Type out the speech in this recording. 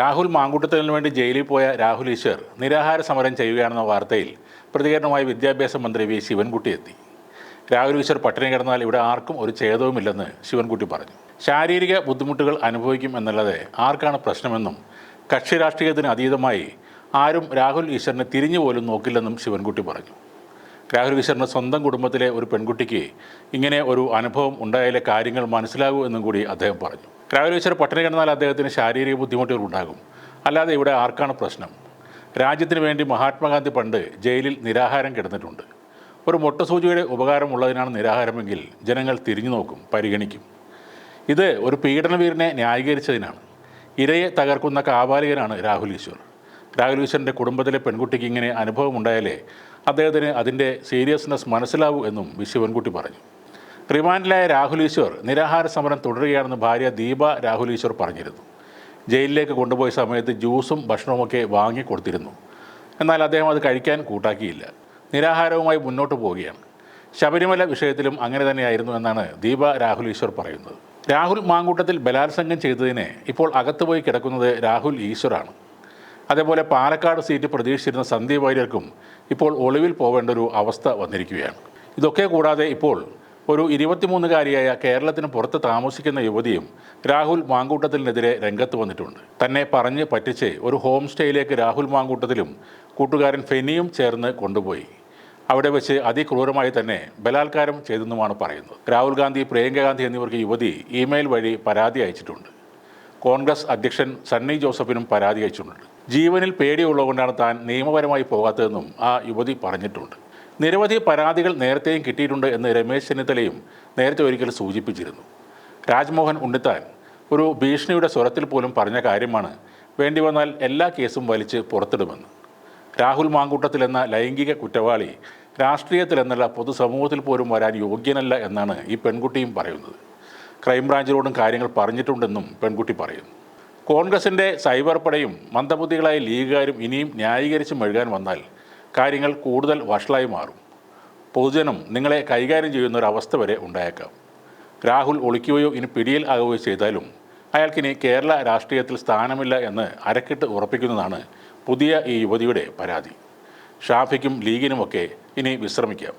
രാഹുൽ മാങ്കൂട്ടത്തിന് വേണ്ടി ജയിലിൽ പോയ രാഹുൽ ഈശ്വർ നിരാഹാര സമരം ചെയ്യുകയാണെന്ന വാർത്തയിൽ പ്രതികരണമായി വിദ്യാഭ്യാസ മന്ത്രി വി ശിവൻകുട്ടി എത്തി. രാഹുൽ ഈശ്വർ പട്ടിണി കിടന്നാൽ ഇവിടെ ആർക്കും ഒരു ഛേദവുമില്ലെന്ന് ശിവൻകുട്ടി പറഞ്ഞു. ശാരീരിക ബുദ്ധിമുട്ടുകൾ അനുഭവിക്കും എന്നല്ലാതെ ആർക്കാണ് പ്രശ്നമെന്നും കക്ഷി രാഷ്ട്രീയത്തിന് അതീതമായി ആരും രാഹുൽ ഈശ്വറിനെ തിരിഞ്ഞു പോലും നോക്കില്ലെന്നും ശിവൻകുട്ടി പറഞ്ഞു. രാഹുൽ ഈശ്വറിന്റെ സ്വന്തം കുടുംബത്തിലെ ഒരു പെൺകുട്ടിക്ക് ഇങ്ങനെ ഒരു അനുഭവം ഉണ്ടായാലെ കാര്യങ്ങൾ മനസ്സിലാകൂ എന്നും കൂടി അദ്ദേഹം പറഞ്ഞു. രാഹുൽ ഈശ്വർ പട്ടിണി കിടന്നാൽ അദ്ദേഹത്തിന് ശാരീരിക ബുദ്ധിമുട്ടുകൾ ഉണ്ടാകും. അല്ലാതെ ഇവിടെ ആർക്കാണ് പ്രശ്നം? രാജ്യത്തിന് വേണ്ടി മഹാത്മാഗാന്ധി പണ്ട് ജയിലിൽ നിരാഹാരം കിടന്നിട്ടുണ്ട്. ഒരു മൊട്ടസൂചിയുടെ ഉപകാരമുള്ളതിനാണ് നിരാഹാരമെങ്കിൽ ജനങ്ങൾ തിരിഞ്ഞു നോക്കും പരിഗണിക്കും. ഇത് ഒരു പീഡനവീരനെ ന്യായീകരിച്ചതിനാണ്. ഇരയെ തകർക്കുന്ന കാപാലികനാണ് രാഹുൽ ഈശ്വർ രാഹുൽ കുടുംബത്തിലെ പെൺകുട്ടിക്ക് ഇങ്ങനെ അനുഭവം ഉണ്ടായാലേ അദ്ദേഹത്തിന് അതിന്റെ സീരിയസ്നെസ് മനസ്സിലാവൂ എന്നും വിശു പെൺകുട്ടി പറഞ്ഞു. റിമാൻഡിലായ രാഹുൽ ഈശ്വർ നിരാഹാര സമരം തുടരുകയാണെന്ന് ഭാര്യ ദീപ രാഹുൽ ഈശ്വർ പറഞ്ഞിരുന്നു. ജയിലിലേക്ക് കൊണ്ടുപോയ സമയത്ത് ജ്യൂസും ഭക്ഷണവുമൊക്കെ വാങ്ങി കൊടുത്തിരുന്നു. എന്നാൽ അദ്ദേഹം അത് കഴിക്കാൻ കൂട്ടാക്കിയില്ല. നിരാഹാരവുമായി മുന്നോട്ട് പോവുകയാണ്. ശബരിമല വിഷയത്തിലും അങ്ങനെ തന്നെയായിരുന്നു എന്നാണ് ദീപ രാഹുൽ ഈശ്വർ പറയുന്നത്. രാഹുൽ മാങ്കൂട്ടത്തിൽ ബലാത്സംഗം ചെയ്തതിനെ ഇപ്പോൾ അകത്തുപോയി കിടക്കുന്നത് രാഹുൽ ഈശ്വറാണ്. അതേപോലെ പാലക്കാട് സീറ്റ് പ്രതീക്ഷിച്ചിരുന്ന സന്ദീപ് വാര്യർക്കും ഇപ്പോൾ ഒളിവിൽ പോവേണ്ട ഒരു അവസ്ഥ വന്നിരിക്കുകയാണ്. ഇതൊക്കെ കൂടാതെ ഇപ്പോൾ ഒരു ഇരുപത്തിമൂന്നുകാരിയായ കേരളത്തിന് പുറത്ത് താമസിക്കുന്ന യുവതിയും രാഹുൽ മാങ്കൂട്ടത്തിനെതിരെ രംഗത്ത് വന്നിട്ടുണ്ട്. തന്നെ പറഞ്ഞ് പറ്റിച്ച് ഒരു ഹോം സ്റ്റേയിലേക്ക് രാഹുൽ മാങ്കൂട്ടത്തിലും കൂട്ടുകാരൻ ഫെനിയും ചേർന്ന് കൊണ്ടുപോയി. അവിടെ വെച്ച് അതിക്രൂരമായി തന്നെ ബലാത്കാരം ചെയ്തെന്നുമാണ് പറയുന്നത്. രാഹുൽ ഗാന്ധി പ്രിയങ്ക ഗാന്ധി എന്നിവർക്ക് യുവതി ഇമെയിൽ വഴി പരാതി അയച്ചിട്ടുണ്ട്. കോൺഗ്രസ് അധ്യക്ഷൻ സണ്ണി ജോസഫിനും പരാതി അയച്ചിട്ടുണ്ട്. ജീവനിൽ പേടിയുള്ളതുകൊണ്ടാണ് താൻ നിയമപരമായി പോകാത്തതെന്നും ആ യുവതി പറഞ്ഞിട്ടുണ്ട്. നിരവധി പരാതികൾ നേരത്തെയും കിട്ടിയിട്ടുണ്ട് എന്ന് രമേശ് ചെന്നിത്തലയും നേരത്തെ ഒരിക്കൽ സൂചിപ്പിച്ചിരുന്നു. രാജ്മോഹൻ ഉണ്ണിത്താൻ ഒരു ഭീഷണിയുടെ സ്വരത്തിൽ പോലും പറഞ്ഞ കാര്യമാണ് വേണ്ടി വന്നാൽ എല്ലാ കേസും വലിച്ച് പുറത്തിടുമെന്ന്. രാഹുൽ മാങ്കൂട്ടത്തിലെന്ന ലൈംഗിക കുറ്റവാളി രാഷ്ട്രീയത്തിലെന്നല്ല പൊതുസമൂഹത്തിൽ പോലും വരാൻ യോഗ്യനല്ല എന്നാണ് ഈ പെൺകുട്ടിയും പറയുന്നത്. ക്രൈംബ്രാഞ്ചിനോടും കാര്യങ്ങൾ പറഞ്ഞിട്ടുണ്ടെന്നും പെൺകുട്ടി പറയുന്നു. കോൺഗ്രസിന്റെ സൈബർ പടയും മന്ദബുദ്ധികളായ ലീഗുകാരും ഇനിയും ന്യായീകരിച്ച് മെഴുകാൻ വന്നാൽ കാര്യങ്ങൾ കൂടുതൽ വഷളായി മാറും. പൊതുജനം നിങ്ങളെ കൈകാര്യം ചെയ്യുന്ന ഒരു അവസ്ഥ വരെ ഉണ്ടായേക്കാം. രാഹുൽ ഒളിക്കുകയോ ഇനി പിടിയിൽ ആകുകയോ ചെയ്താലും അയാൾക്കിനി കേരള രാഷ്ട്രീയത്തിൽ സ്ഥാനമില്ല എന്ന് അരക്കിട്ട് ഉറപ്പിക്കുന്നതാണ് പുതിയ ഈ യുവതിയുടെ പരാതി. ഷാഫിക്കും ലീഗിനുമൊക്കെ ഇനി വിശ്രമിക്കാം.